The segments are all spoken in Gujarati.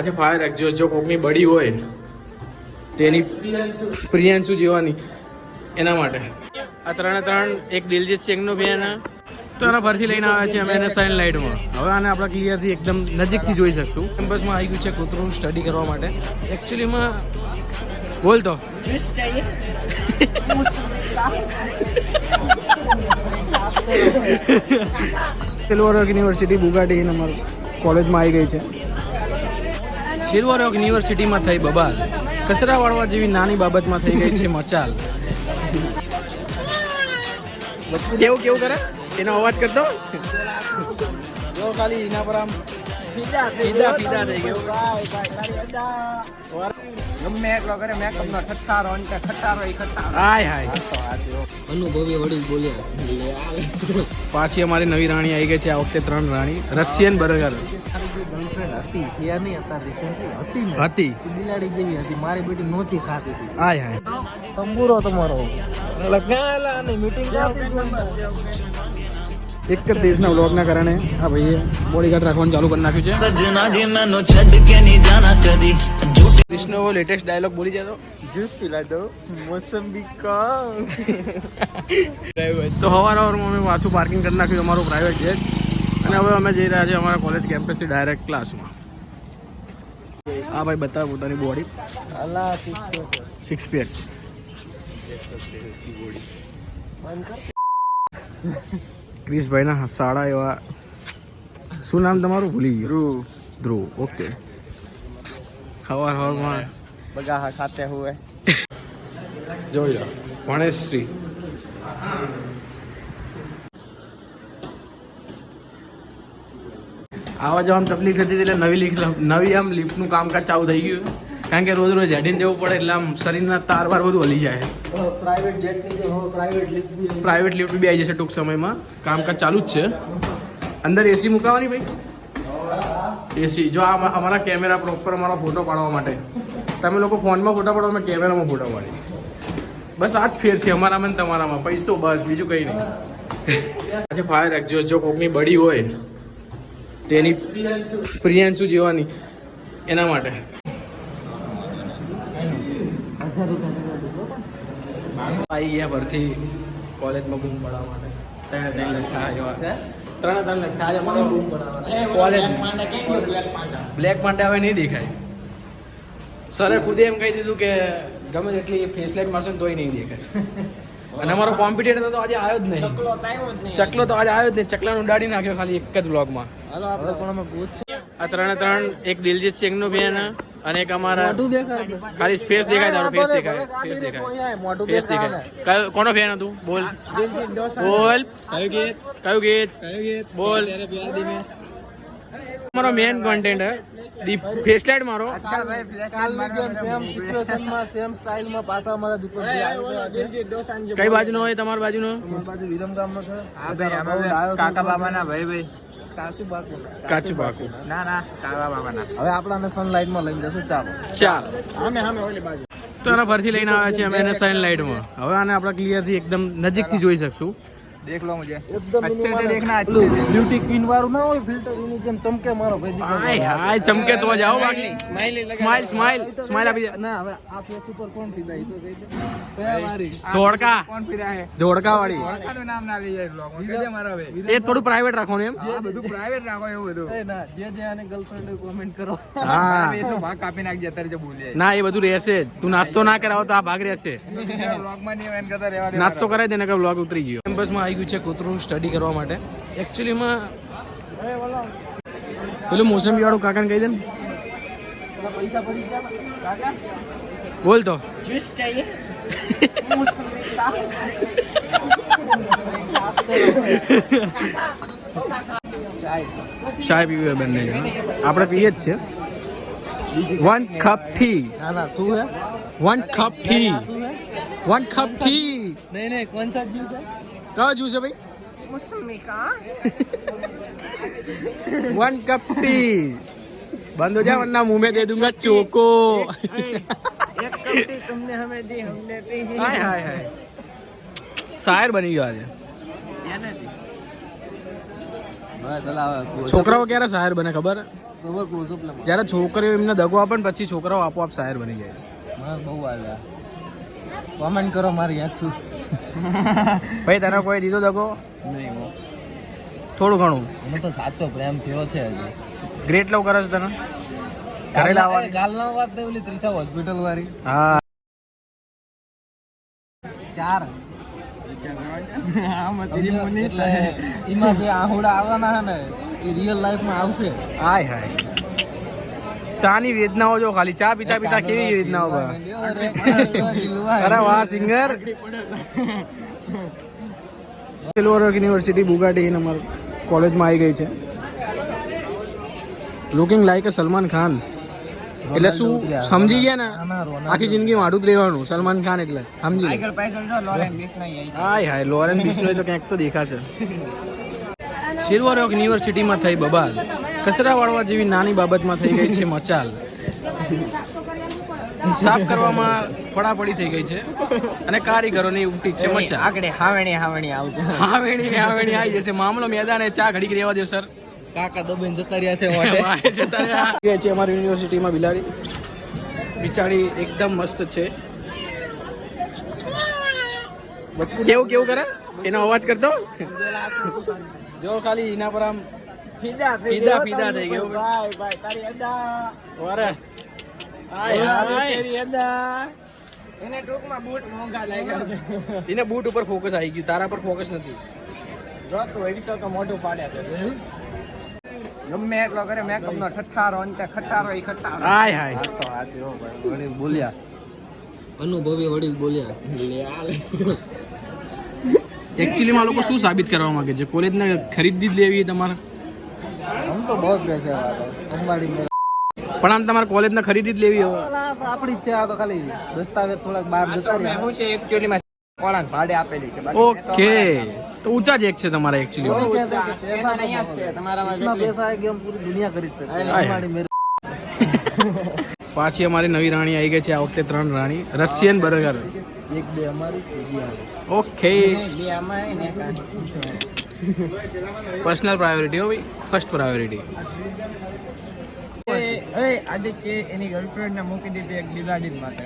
આજે ફાયર એક્ઝોસ્ટ જો કોકની બડી હોય તો એની પ્રિયાંશુ જીવાની, એના માટે. આ ત્રણે ત્રણ એક દિલજીત સિંહનો એના. તો એના ફરથી લઈને આવ્યા છે અમે એને સાઇન લાઇટમાં હવે આને આપણે ક્લિયરથી એકદમ નજીકથી જોઈ શકશું. કેમ્પસમાં આવી ગયું છે કૂતરું સ્ટડી કરવા માટે. એકચ્યુઅલીમાં બોલ તો. સિલ્વર યુનિવર્સિટી બુગાટી અમારી કોલેજમાં આવી ગઈ છે. સિલ્વર ઓક યુનિવર્સિટીમાં થઈ બબાલ. કચરા વાળવા જેવી નાની બાબતમાં થઈ ગઈ છે મચાલ. કેવું કેવું કરે? એનો અવાજ કરતો? જો ખાલી એના પર આમ ફીદા ફીદા થઈ ગયો. ગમે એટલો કરે મેકઅપ નો ઠઠ્ઠારો અંતે ઠઠ્ઠારો ઈ ઠઠ્ઠારો હાય હાય. અનુભવી વડીલ બોલ્યા પાછી અમારી નવી રાણી આવી ગઈ છે આ વખતે ત્રણ રાણી. Russian burger. હતી હતી બિલાડી જેવી હતી મારી બેટી નહોતી ખાતી હતી. હા હા તંબુરો તમારો. એક જ દેશના વ્લોગના કારણે આ ભાઈએ બોડીગાર્ડ રાખવાનું ચાલુ કરી નાખ્યું છે. સજના જે મેનો છડની જાના કદી. झूठी કૃષ્ણ લેટેસ્ટ ડાયલોગ બોલી જતો જ્યુસ પીલા દો મોસંબી કા તો હવાર ઓર અમે પાછું પાર્કિંગ કરી નાખ્યું અમારું પ્રાઇવેટ જેટ અને હવે અમે જઈ રહ્યા છીએ અમારા કોલેજ કેમ્પસથી ડાયરેક્ટ ક્લાસમાં હા ભાઈ બતાવ પોતાની બોડી અલા સિક્સ પેક ક્રિશભાઈના સાડા એવા શું નામ તમારું? ભૂલી ગયું. ધ્રુવ. ઓકે હવાર હવારમાં. બગા ખાતે હુએ. જોઈ લો. ભણેશશ્રી આવા જવામાં તકલીફ થતી હતી એટલે નવી લીફ નવી આમ લિફ્ટનું કામકાજ ચાલુ થઈ ગયું. કારણ કે રોજ રોજ હેડીને જવું પડે એટલે આમ શરીરના તાર બાર બધું હલી જાય. પ્રાઇવેટ જેટની પ્રાઇવેટ લિફ્ટ બી. પ્રાઇવેટ લિફ્ટ બી આવી જશે ટૂંક સમયમાં. કામકાજ ચાલુ જ છે. અંદર એસી મુકાવાની ભાઈ? એસી. જો આ અમારા કેમેરા પ્રોપર અમારો ફોટો પાડવા માટે. તમે લોકો ફોનમાં ફોટા પાડો, અમે કેમેરામાં ફોટો પાડીએ. બસ આ જ ફેર છે, અમારામાં ને તમારામાં. પૈસો બસ, બીજું કંઈ નહીં. આજે ફાયર એક્ઝોસ્ટ જો કોકની બડી હોય તેની પ્રિયાંશુ જેવાની, એના માટે. આવી ગયા ભરતી કોલેજમાં બૂમ પડવા માટે. ત્રણે ત્રણ બ્લેક માટે હવે નહીં દેખાય. સરે ખુદે એમ કહી દીધું કે ગમે તેટલી ફેસ લાઈટ મારશો તોય નહીં દેખાય. અને અમારો કોમ્પિટિટર તો આજે આવ્યો જ નહીં. ચકલો તો આજે આવ્યો જ નહીં. ચકલાનું ઉડાડી નાખ્યો ખાલી એક જ બ્લોગમાં આ ત્રણે ત્રણ એક દિલજીત સિંહનો બેન અને એક અમારા મોઢું દેખાય ખાલી ફેસ દેખાય તારું ફેસ દેખાય ફેસ દેખાય. મોઢું ફેસ દેખાય કોનો ફેન હતું? બોલ. બોલ. કયું ગીત? કયું ગીત? કયું ગીત? બોલ. મારો મેન કોન્ટેન્ટ હે. દી ફેસ લાઇટ મારો કાલની જેમ સેમ સિચ્યુએશનમાં સેમ સ્ટાઇલમાં પાછા અમારા દીપકભાઈ આવી કઈ બાજુનો હોય તમારી બાજુ વિરમગામનો છે. હા ભાઈ અમે કાકા બાબાના ભાઈ ભાઈ. કાચું બાકુ કાચું પાકું ના ના કાકા બાબાના. હવે આપણાને સનલાઇટમાં લઈને જશું ચાલો. ચાલો. અમે અમે ઓલી બાજુ. તો એના પરથી લઈને આવ્યા છે અમે એને સાઇન લાઇટમાં હવે આને આપણે ક્લિયરથી એકદમ નજીકથી જોઈ શકશું. देख लो मुझे एकदम अच्छे से देखना अच्छे से ब्यूटी क्वीन वालों ना वो फिल्टर एकदम चमके मारो भाई हाय चमके तो जाओ बाकी स्माइल स्माइल स्माइल अभी ना હવે આ ફેસ ઉપર કોણ ફીદા ઈ તો કઈ કયા વારી ધોડકા કોણ ફીદા હે ધોડકા વાળી. ધોડકા નું નામ ના લઈ જાય બ્લોગમાં કહેજે મારા હવે એ થોડું પ્રાઇવેટ રાખો ને એમ? આ બધું પ્રાઇવેટ રાખો એવું બધું. એ ના જે જે આને ગર્લફ્રેન્ડ કોમેન્ટ કરો. હા. એ તો ભાગ કાપી નાખજે અત્યારે જે બોલે. ના એ બધું રહેશે. તું નાસ્તો ના કરાવ તો આ ભાગ રહેશે. બ્લોગમાં નહીં એન કરતા રહેવા દે નાસ્તો કરાવી દે ને કે બ્લોગ ઉતરી ગયો. કેમ્પસ ગયું છે કૂતરું સ્ટડી કરવા માટે. એકચ્યુઅલીમાં પેલું મોસંબી વાળું કાકાને કહી દે ને. પૈસા પડી કાકા બોલ તો. ચાય પીવી બંને આપણે પીએ જ છે વન કપ ટી ના ના શું હે? One cup tea one cup tea નહીં નહીં કોણ સા જ્યુસ હે કયો જ્યુસ છે ભાઈ वन कप टी बंद हो जाए वरना मुंह में दे दूंगा चोको तुमने हमें दी हमने पी हाय हाय हाय શાયર બની ગયો આજે બસ ચલા હવે છોકરાઓ ક્યારે શાયર બને ખબર ઓવર ક્લોઝઅપ લે જ્યારે છોકરીઓ એમને દગો આપે ને પછી છોકરાઓ આપોઆપ શાયર બની જાય મને બહુ હાલ્યા કોમેન્ટ કરો મારી યાદ છું ભાઈ તને કોઈ દીધો દગો? નહીં હો. થોડું ઘણું? મને તો સાચો પ્રેમ થયો છે હજી. ગ્રેટ લવ કરે છે તને? કારેલા લાવવાની? ગાલના વાત તો ઓલી ત્રિષા હોસ્પિટલ વાળી હા. ચાર. એટલે એમાં જે આહુડા આવવાના છે ને એ રિયલ લાઈફમાં આવશે. હાય હાય. ચાની વેદનાઓ જો ખાલી. ચા પીતા પીતા કેવી વેદનાઓ અરે વાહ સિંગર. સિલ્વર યુનિવર્સિટી બુગાટી અમારી કોલેજમાં આવી ગઈ છે. Looking like a Salman Khan. એટલે શું સમજી ગયા ને? આખી જિંદગી માડું જ રહેવાનું સલમાન ખાન એટલે. સમજી બીસ હાય હાય લોરેન બિસ્નોય તો ક્યાંક તો દેખાશે. સિલ્વર રોક યુનિવર્સિટીમાં થઈ બબાલ. કચરા વાળવા જેવી નાની બાબતમાં થઈ ગઈ છે મચાલ. સાફ કરવામાં પડાપડી થઈ ગઈ છે અને કારીગરોની ઉમટી છે મચાલ. આગળ હાવેણી હાવેણી આવતું હાવેણી ને હાવેણી આવી જશે. મામલો મેદાને ચા ઘડી રહેવા દો સર. કાકા દબાઈને જતા રહ્યા છે જતા રહ્યા. છે અમારી યુનિવર્સિટીમાં બિલાડી. બિચારી એકદમ મસ્ત છે. કેવું કેવું કરે? એનો અવાજ કરતો? જો ખાલી એના પર આમ ફીદા ફીદા ફીદા થઈ ગયો. ભાઈ ભાઈ તારી અદા વારે. હાય હાય. તેરી અદા એને ટૂંકમાં બૂટ મોંઘા લાગ્યા છે. એને બૂટ ઉપર ફોકસ આવી ગયું. તારા પર ફોકસ નથી. જો તું તો મોઢું પાડ્યા છે. ગમે એટલો કરે મેકઅપ નો ઠઠ્ઠારો અંતે ખટારો ઈ ખટારો હાય હાય. હા તો હાચી હો ભાઈ. વડીલ બોલ્યા. અનુભવી વડીલ બોલ્યા. એકચ્યુઅલીમાં લોકો શું સાબિત કરવા માંગે છે? કોલેજને ખરીદી જ લેવી તમારે? તો બહુ પૈસા વાળો અંબાડી પણ આમ તમારે કોલેજને ખરીદી જ લેવી હોય. આપડી જ છે આ તો ખાલી દસ્તાવેજ થોડાક બહાર જતા રહ્યા. હું છે એકચ્યુઅલી માં કોળાને ભાડે આપેલી છે. ઓકે. તો ઊંચા જ એક છે તમારા એકચ્યુઅલી ઊંચા. છે તમારામાં પૈસા આવી ગયા પૂરી દુનિયા ખરીદ છે. અંબાડી મેરા પાછી અમારી નવી રાણી આવી ગઈ છે આ વખતે ત્રણ રાણી. Russian burger. એક બે અમારી ઓકે. ને આ. પર્સનલ પ્રાયોરિટી હો ભાઈ ફર્સ્ટ પ્રાયોરિટી એ- એ એની ગર્લફ્રેન્ડ ને મૂકી દીધી એક બિલાડી માટે.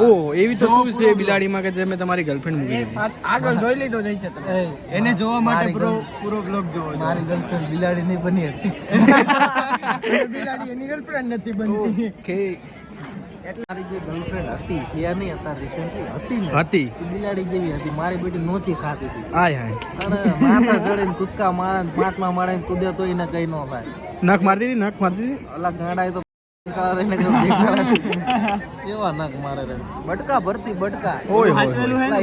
ઓ એવી તો શું છે બિલાડીમાં કે તમે તમારી ગર્લફ્રેન્ડ મૂકી દીધી? આગળ જોઈ લીધો જઈ છે તમે. એને જોવા માટે મારી પૂરો પૂરો બ્લોગ જોવો મારી ગર્લફ્રેન્ડ બિલાડી નહીં બની હતી. બિલાડી એની ગર્લફ્રેન્ડ નથી બનતી. ઓકે મારી જે ગર્લફ્રેન્ડ હતી ત્યાં નહીં હતા રિસેન્ટલી હતી ને હતી. બિલાડી જેવી હતી. મારી બેટી નોચી ખાતી હતી. આય હાય. અને માથા ચડીને કૂદકા મારે પાંચમા માળે કૂદે તો એને કઈ ન થાય. નખ મારતી હતી નખ મારતી હતી અલા ગાંડા તો દેખાડા રહીને કઈ દેખાડા. એવા નખ મારે રે. બટકા ભરતી બટકા.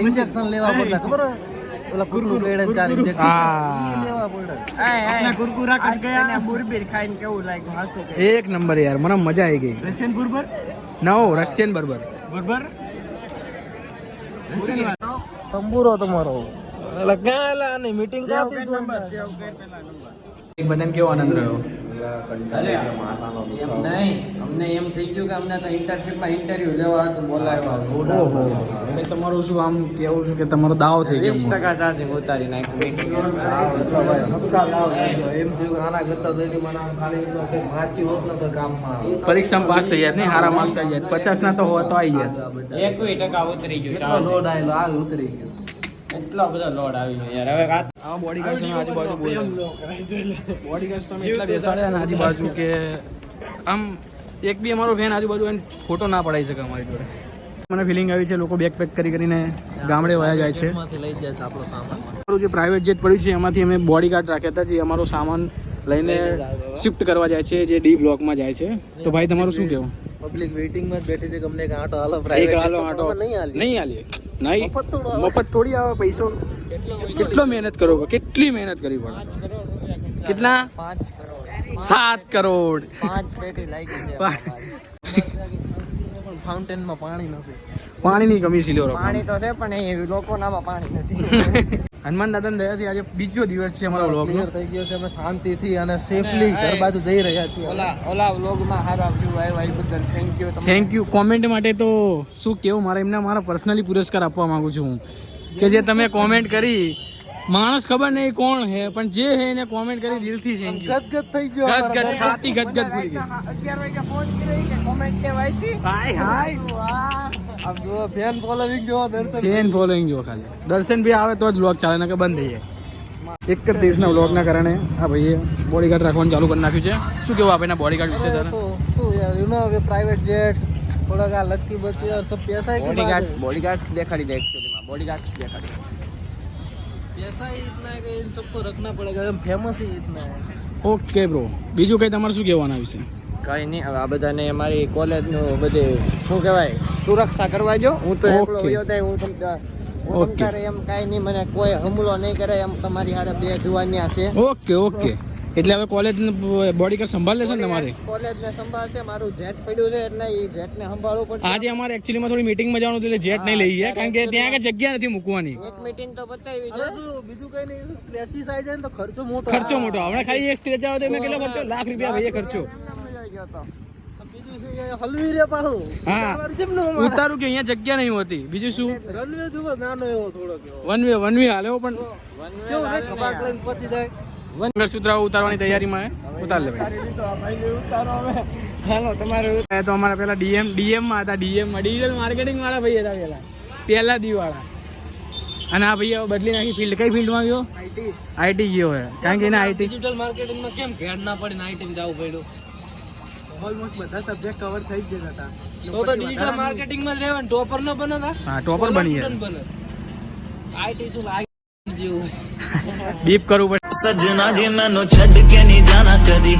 ઇન્જેક્શન લેવા પડતા ખબર ઓલા કુરકુર બેડે ચાર ઇન્જેક્શન લેવા પડે. આપણા કુરકુરા કટ ગયા. બુરબીર ખાઈને કેવું લાગ્યું? હાસો એક નંબર યાર મને મજા આવી ગઈ. રશિયન બુરબર? નો રશિયન બર્બર. બર્બર? તંબુરો તમારો. લગાયેલા ક્યાં એલા આની મીટિંગ કાથી એક બધાને કેવો આનંદ રહ્યો? એમ નહીં. અમને એમ થઈ ગયું કે અમને તો ઇન્ટર્નશિપમાં ઇન્ટરવ્યુ લેવા હતું બોલાવ્યા એટલે તમારું શું આમ કેવું છું કે તમારો દાવ થઈ વીસ ટકા ચાર્જિંગ ઉતારી નાખ્યું. meeting. એટલા ભાઈ હક્કા લાવ થઈ ગયો. એમ થયું કે આના કરતા તો એની મને ખાલી વાંચી હોત ને તો કામમાં પરીક્ષામાં પાસ થઈ જાય નહીં સારા માર્ક્સ આવી જાય પચાસ ના તો હોય તો આવી જાય આ એકવીસ ટકા ઉતરી ગયું. લોડ આવેલો આવે ઉતરી ગયો. એટલો બધા લોડ આવી ગયો યાર. હવે આ બોડી ગાર્ડ તમે આજુબાજુ બોલે. બોડી ગાર્ડ તમે એટલા બેસાડે ને આજુબાજુ કે આમ એક બી અમારો ફેન આજુબાજુ એને ફોટો ના પડાવી શકે અમારી જોડે. મને ફિલિંગ આવી છે લોકો બેક પેક કરી કરીને ગામડે વયા જાય છે. લઈ જાય છે આપણો સામાન. અમારું જે પ્રાઇવેટ જેટ પડ્યું છે એમાંથી અમે બોડી ગાર્ડ રાખ્યા હતા જે અમારો સામાન લઈને શિફ્ટ કરવા જાય છે જે ડી બ્લોકમાં જાય છે. તો ભાઈ તમારું શું કહેવું? પબ્લિક વેઇટિંગમાં જ બેઠી છે ગમને એક આટો હાલો એક private હાલો આટો. નહીં હાલી નહીં હાલીએ નહીં. મફત થોડો આવે. મફત થોડી આવે પૈસો. કેટલો મહેનત કરો કેટલી મહેનત કરવી પડે? કેટલા? પાંચ કરોડ. સાત કરોડ. પાંચ પેટી લાગી છે. ફાઉન્ટેનમાં પાણી નથી. પાણીની કમી છે પાણી તો છે પણ એ લોકોનામાં પાણી નથી. હનુમાન દાદા દયાથી આજે બીજો દિવસ છે અમારો વ્લોગ ક્લિયર થઈ ગયો છે અમે શાંતિથી અને સેફલી ઘર બાજુ જઈ રહ્યા છીએ. ઓલા ઓલા વ્લોગમાં હાર આવ્યું આવ્યા એ બદલ thank you thank you comment માટે તો શું કેવું? મારે એમને મારા પર્સનલી પુરસ્કાર આપવા માંગુ છું હું. કે જે તમે કોમેન્ટ કરી માણસ ખબર નહીં કોણ હે પણ જે હે એને કોમેન્ટ કરી દિલથી થેન્ક યુ ગદગદ થઈ ગયો ગદ ગદ છાતી ગદ ગદ ફૂલી ગઈ. 11 વાગ્યા ફોન કર્યો કે કોમેન્ટ ને વાંચી હાય હાય. વાહ. આમ જો ફેન ફોલોઈંગ જો ફેન ફોલોઈંગ જો ખાલી. દર્શન ભી આવે તો જ બ્લોગ ચાલે કે બંધ થઈ જાય. એક જ દિવસના બ્લોગના કારણે આ ભાઈએ બોડીગાર્ડ રાખવાનું ચાલુ કરી નાખ્યું છે. શું કેવું આપણે બોડીગાર્ડ વિશે શું યાર યુ નો પ્રાઇવેટ જેટ થોડાક આ લકી બકી और सब पैसा ही દેખાડી बॉडीगार्ड्स दिखाड़ी दे एक्चुअली में बॉडीगार्ड्स दिखाड़ी पैसा ही इतना है कि इन सबको रखना ઓકે બ્રો બીજું કંઈ તમારે શું કહેવાના વિશે? કાંઈ નહીં આ બધાને અમારી કોલેજનું બધે શું કહેવાય? સુરક્ષા કરવા જો. હું તો એકલો. વયો જાય હું તમ હું. એમ કાંઈ નહીં મને કોઈ હમલો નહીં કરે એમ તમારી હારે બે જુવાનિયા છે. ઓકે ઓકે એટલે હવે કોલેજ બોડીગાર્ડ સંભાળ લેશે ને તમારે? કોલેજને સંભાળશે મારું જેટ પડ્યું છે એટલે એ જેટને સંભાળવું પડશે. આજે અમારે એકચ્યુઅલીમાં થોડી મીટિંગમાં જવાનું હતું એટલે જેટ નહીં લઈ ગયા કારણ કે ત્યાં આગળ જગ્યા નથી મૂકવાની. એક મીટિંગ તો બતાવી છે. શું બીજું કઈ નહીં સ્ક્રેચીસ આવી જાય ને તો ખર્ચો મોટો ખર્ચો મોટો હમણાં ખાલી એક સ્ક્રેચ આવે તો એમાં કેટલો ખર્ચો? લાખ રૂપિયા ભાઈએ ખર્ચો. હલવી રે પાછું. હા. ઉતારું કે અહીંયા જગ્યા નહીં હોતી. બીજું શું? રનવે જુઓ નાનો એવો એવો. વન વે વન વે હાલે હો પણ. કેવું ને કબાટ લઈને પતી જાય. મંગળસૂત્ર ઉતારવાની તૈયારીમાં ઉતાર લે તમારું તો અમારા પેલા ડીએમ ડીએમમાં હતા ડીએમમાં. ડિજિટલ માર્કેટિંગ વાળા ભાઈ હતા પેલા. પહેલા દીવાળા. અને આ ભાઈ બદલી નાખી ફિલ્ડ કઈ ફિલ્ડમાં ગયો? આઈટી આઈટી ગયો હે. કારણ કે એને આઈટી ડિજિટલ માર્કેટિંગમાં કેમ ઘેડ ના પડે આઈટી જવું પડ્યું? ઓલમોસ્ટ બધા સબ્જેક્ટ કવર થઈ જ હતા તો તો ડિજિટલ માર્કેટિંગમાં લેવન ટોપર નો બને ના હા ટોપર બની ગયા આઈટી શું લાગી જેવું. ડીપ કરવું પડે. સજના જે મેનો છડ કે ની જાના કદી